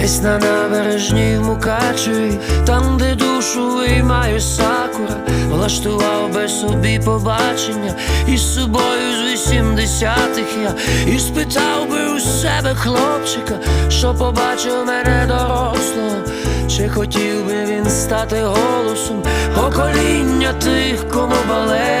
Десь на набережній в Мукачеві, там, де душу виймає сакура, влаштував би собі побачення із собою з вісімдесятих я і спитав би у себе хлопчика, що побачив мене дорослого, чи хотів би він стати голосом покоління тих, кому болить.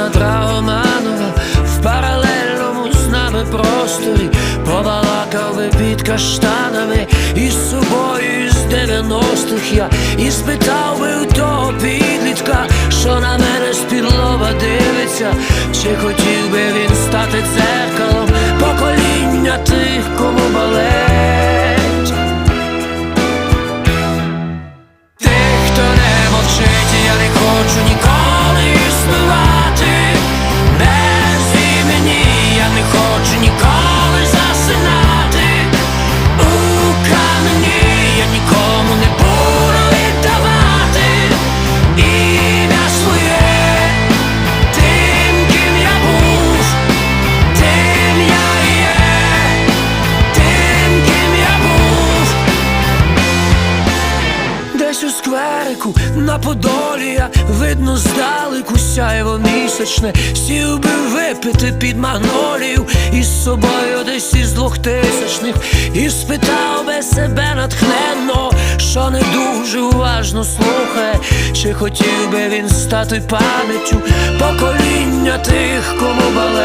Львові на Драгоманова в паралельному з нами просторі побалакав би під каштанами. Із собою з 90-х я і спитав би у того на Подолі видно здалеку сяєво місячне, сів би випити під магнолію із собою десь із двохтисячних і спитав би себе натхненно, що не дуже уважно слухає, чи хотів би він стати пам'яттю покоління тих, кому болить.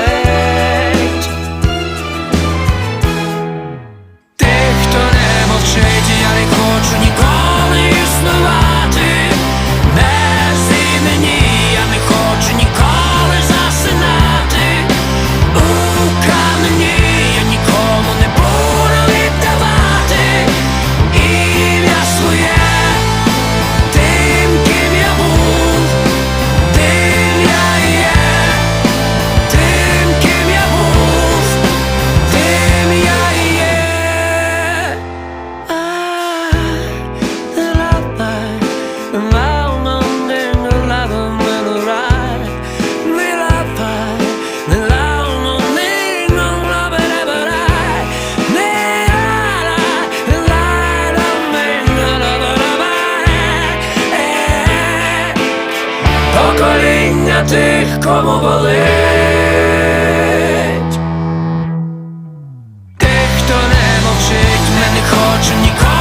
Покоління тих, кому болить. Тих, хто не мовчить, ми не хочемо ніколи